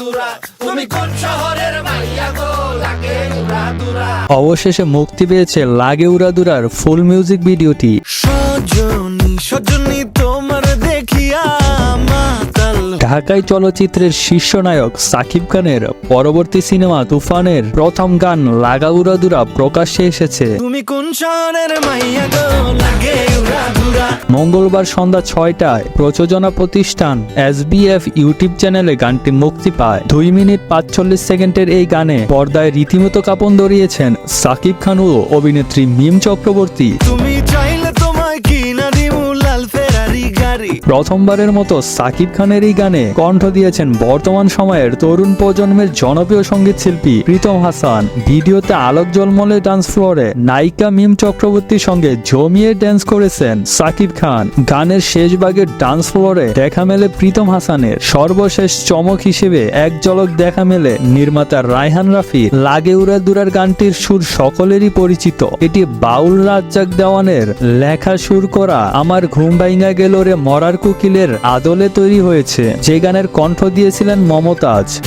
দুরা তুমি কোন শহরের মাইয়া গো? লাগে উড়া দুরা অবশেষে মুক্তি পেয়েছে লাগে উড়া দুরার ফুল মিউজিক ভিডিওটি। সজনী সজনী তোমার দেখিয়া ঢাকাই চলচ্চিত্রের শীর্ষ নায়ক সাকিব খানের পরবর্তী সিনেমা তুফানের প্রথম গান লাগা উড়াদুরা প্রকাশ্যে এসেছে। তুমি কোন শহরের মাইয়া গো? লাগে উড়া মঙ্গলবার সন্ধ্যা ছয়টায় প্রযোজনা প্রতিষ্ঠান এসবিএফ ইউটিউব চ্যানেলে গানটি মুক্তি পায়। দুই মিনিট পাঁচচল্লিশ সেকেন্ডের এই গানে পর্দায় রীতিমতো কাপন ধরিয়েছেন সাকিব খান ও অভিনেত্রী মিম চক্রবর্তী। তুমি চাইলে তোমায় কিনা দিমু প্রথমবারের মতো সাকিব খানের এই গানে কণ্ঠ দিয়েছেন বর্তমান সময়ের তরুণ প্রজন্মের জনপ্রিয় সংগীত শিল্পী প্রীতম হাসান। ভিডিওতে আলোক জলমলে ডান্স ফ্লোরে নায়িকা মিম চক্রবর্তীর সঙ্গে জমিয়ে ড্যান্স করেছেন সাকিব খান। গানের শেষ ভাগের ডান্স ফ্লোরে দেখা মেলে প্রীতম হাসানের। সর্বশেষ চমক হিসেবে এক ঝলক দেখা মেলে নির্মাতা রায়হান রাফি। লাগে উড়া দুরার গানটির সুর সকলেরই পরিচিত। এটি বাউল রাজ্জাক দেওয়ানের লেখা সুর করা। আমার ঘুম ভাইঙ্গা গেল মরার কোকিলের আদলে তৈরি হয়েছে। যে গানের কণ্ঠ দিয়েছিলেন মমতাজ।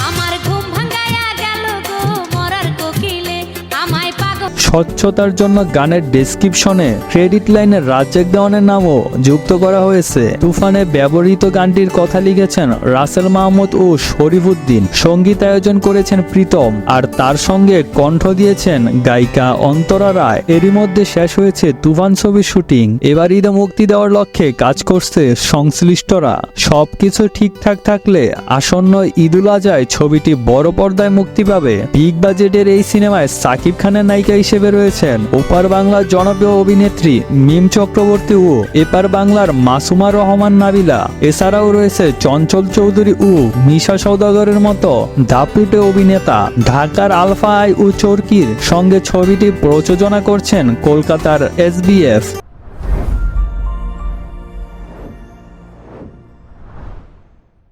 স্বচ্ছতার জন্য গানের ডেসক্রিপশনে ক্রেডিট লাইনে রাজ্জাক দেওয়ানের নামও যুক্ত করা হয়েছে। তুফানে ব্যবহৃত গানটির কথা লিখেছেন রাসেল মাহমুদ ও শরীফুদ্দিন। সংগীত আয়োজন করেছেন প্রীতম। আর তার সঙ্গে কণ্ঠ দিয়েছেন গায়িকা অন্তরা রায়। এরই মধ্যে শেষ হয়েছে তুফান ছবির শুটিং। এবার ঈদে মুক্তি দেওয়ার লক্ষ্যে কাজ করছে সংশ্লিষ্টরা। সবকিছু ঠিকঠাক থাকলে আসন্ন ঈদুল আজহায় ছবিটি বড় পর্দায় মুক্তি পাবে। বিগ বাজেটের এই সিনেমায় সাকিব খানের নায়িকা হিসেবে রয়েছেন ওপার বাংলার জনপ্রিয় অভিনেত্রী মিম চক্রবর্তী ও এপার বাংলার মাসুমা রহমান নাবিলা। এছাড়াও রয়েছে চঞ্চল চৌধুরী ও মিশা সৌদাগরের মতো দাপুটে অভিনেতা। ঢাকার আলফা আই ও চরকির সঙ্গে ছবিটি প্রযোজনা করছেন কলকাতার এসবিএফ